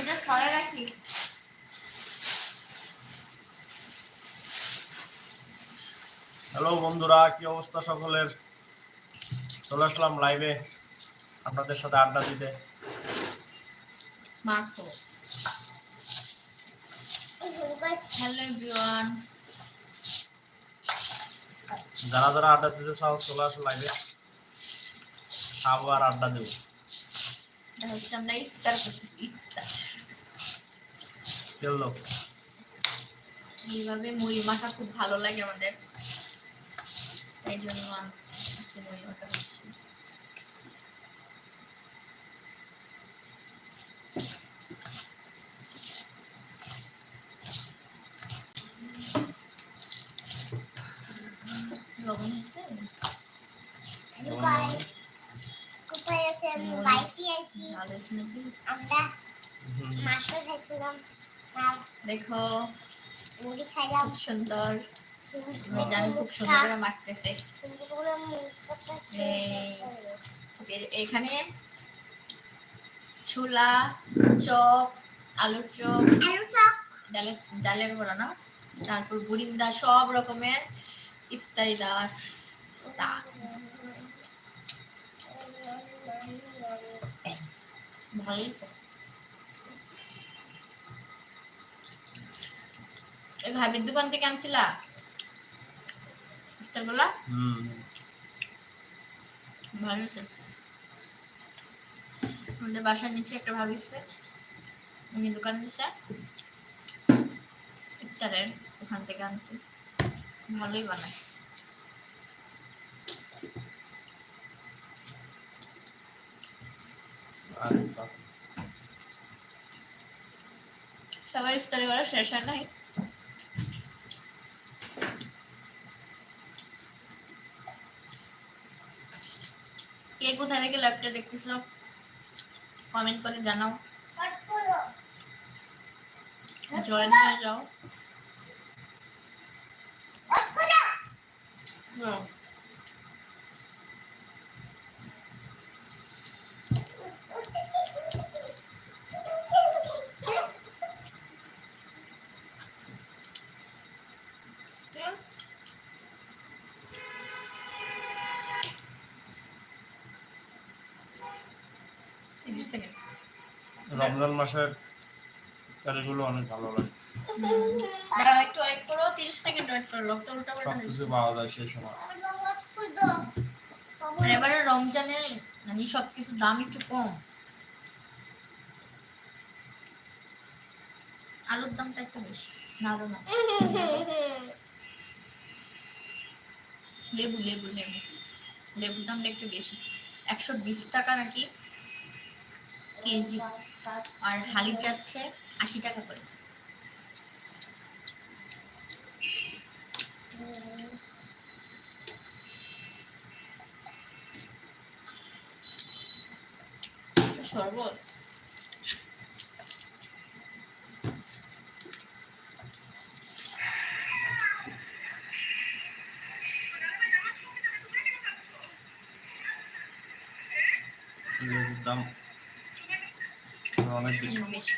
ওইটা সরে রাখি। হ্যালো বন্ধুরা কি অবস্থা সকলের? চলে আসলাম লাইভে আপনাদের সাথে আড্ডা দিতে। যারা যারা আড্ডা দিতে চাও চলে আসো লাইভে খাব আর আড্ডা দেবো। আমরা ইফতার করতেছি ইফতার। চলো এইভাবে মুড়ি মাখা খুব ভালো লাগে আমাদের। তাই জন্য আজকে মুড়ি মাখা করছি। লবণ হয়েছে? কোথায় আছে? আমি আমরা মাংস খাইছিলাম দেখো। মুড়ি খাইলাম খুব সুন্দর। জানি খুব সুন্দর করে মাখতেছে। সুন্দর করে মুখটা এই। এ- এখানে ছোলা চপ আলুর চপ চপ। ডালের ডালের বড়া না? তারপর বুড়িন্দা সব রকমের ইফতারি দেওয়া আছে তা। ভালোই। এই ভাবির দোকান থেকে আনছিলা? ইফতার হুম। ভালো আছে আমাদের বাসার নিচে একটা ভাবিছে উনি দোকান দিছে। ইফতারের ওখান থেকে আনছি। ভালোই বানায়। সবাই ইফতারি করা শেষ হয় নাই। কে কোথায় থেকে ল্যাপটপ দেখতেছিল? কমেন্ট করে জানাও। জয়েন হয়ে যাও। হুম। রমজান মাসের তারিখগুলো অনেক ভালো লাগে। দাঁড়াও একটু ওয়েট করো তিরিশ সেকেন্ড ওয়েট করো লোকটা উল্টা পাল্টা সব পাওয়া যায় সেই সময়। এবারে রমজানে মানে সবকিছু দাম একটু কম। আলুর দামটা একটু বেশি না না। লেবু লেবু লেবু। লেবুর দামটা একটু বেশি। একশো বিশ টাকা নাকি কেজি আর হালি যাচ্ছে আশি টাকা করে। শরবত? দাম? অনেক বেশি বেশি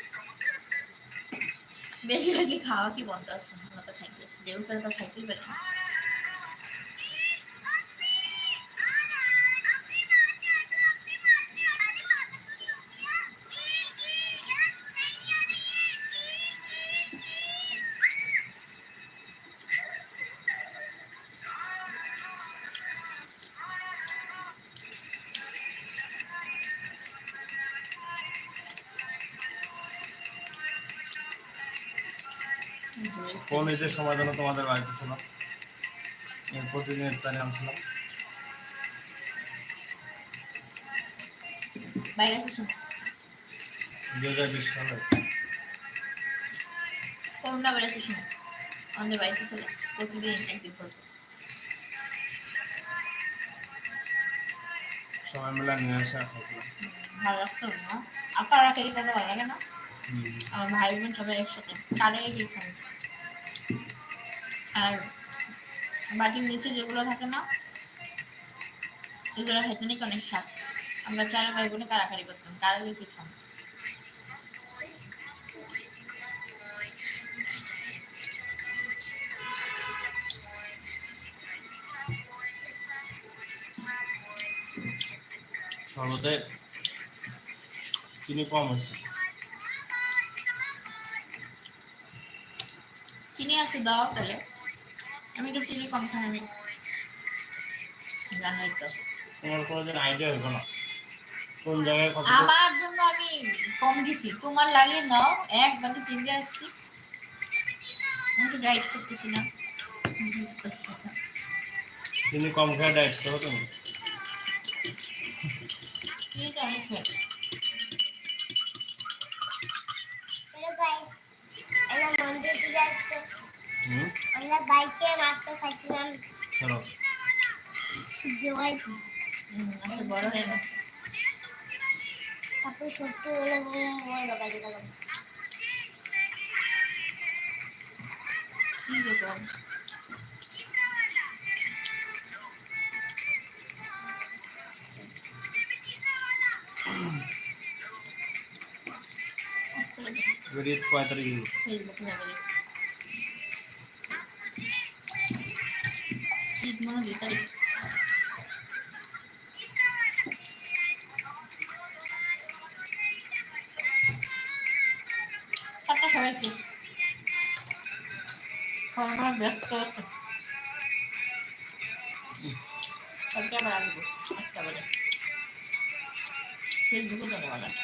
বেশিরভাগই খাওয়া কি বন্ধ আছে আমরা তো খাইতেছি দেউ স্যার তো খাইতেই পারি না কোন ঈদের সময় যেন তোমাদের বাড়িতে ছিল? এই প্রতিদিন ইফতারি আনছিলাম বাইরে আছে শুনো দুই হাজার বিশ সালে। করোনা বাইরে আছে আমাদের বাড়িতে ছিল প্রতিদিন একদিন পর সবাই মিলে নিয়ে এসে খাইছিলাম। ভালো লাগতো না? আর কারাকারি ভালো লাগে না? আমার ভাই বোন সবাই একসাথে। কারাই কি খাই আর বাকি নিচে যেগুলো থাকে না এগুলো খেতে নাকি অনেক স্বাদ আমরা চার ভাই বোনে কারাকারি করতাম তারা খেতাম শরবতে চিনি আছে। চিনি আছে দাও তাহলে। আমি তো চিনি কম খাই আমি। জানোই তো। তোমার কোনোদিন আইডিয়া হইব না। কোন জায়গায় কত আমার জন্য আমি কম দিছি। তোমার লাগে নাও। এক বাটি চিনি আসছি। আমি তো ডাইট করতেছি না। চিনি কম খেয়ে ডায়েট করো তুমি। আমি খাই হ্যালো গাইস আমরা মন্দির থেকে আমরা বাইকে মাছটা খাইছিলাম চলো সূর্য ভাই হুম, আচ্ছা বড় হয়ে গেছে তারপর সত্যি হলো মই বাবাজি গেল কি দেবো বেরিয়ে কয় তারিখ ফেসবুক তারিখ সবাইকে সবাই ব্যস্ত আছে। আবার আসব। একটা বাজে। ফেসবুকে ধন্যবাদ আছে